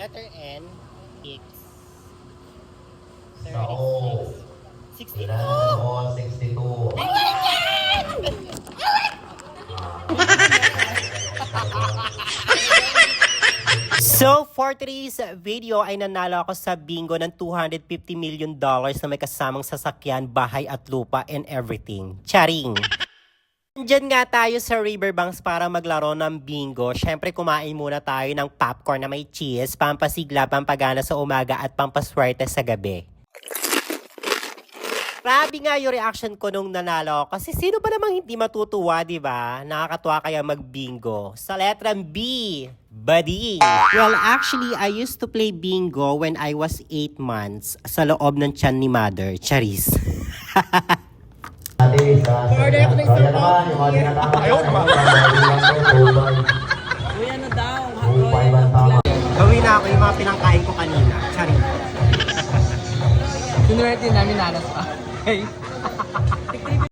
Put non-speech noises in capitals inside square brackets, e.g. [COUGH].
Letter N, X. Sao. 62. Ilan ako? 62. So, for today's video ay nanalo ako sa bingo ng 250 million dollars na may kasamang sasakyan, bahay at lupa and everything. Charing! Diyan nga tayo sa Riverbanks para maglaro ng bingo. Siyempre, kumain muna tayo ng popcorn na may cheese, pampasigla, pampagana sa umaga at pampaswerte sa gabi. Grabe nga yung reaction ko nung nanalo. Kasi sino ba namang hindi matutuwa, di ba? Nakakatuwa kaya mag-bingo. Sa letrang B, Bading. Well, actually, I used to play bingo when I was 8 months sa loob ng tiyan ni mother. Charis. [LAUGHS] Order ako ng isang tinatama. Ayaw naman. Kuya na daw. Ba tama? Gawin na ako yung mga pinangkain ko kanina. Charis. Sinuwerte namin nanas pa. [LAUGHS] Okay.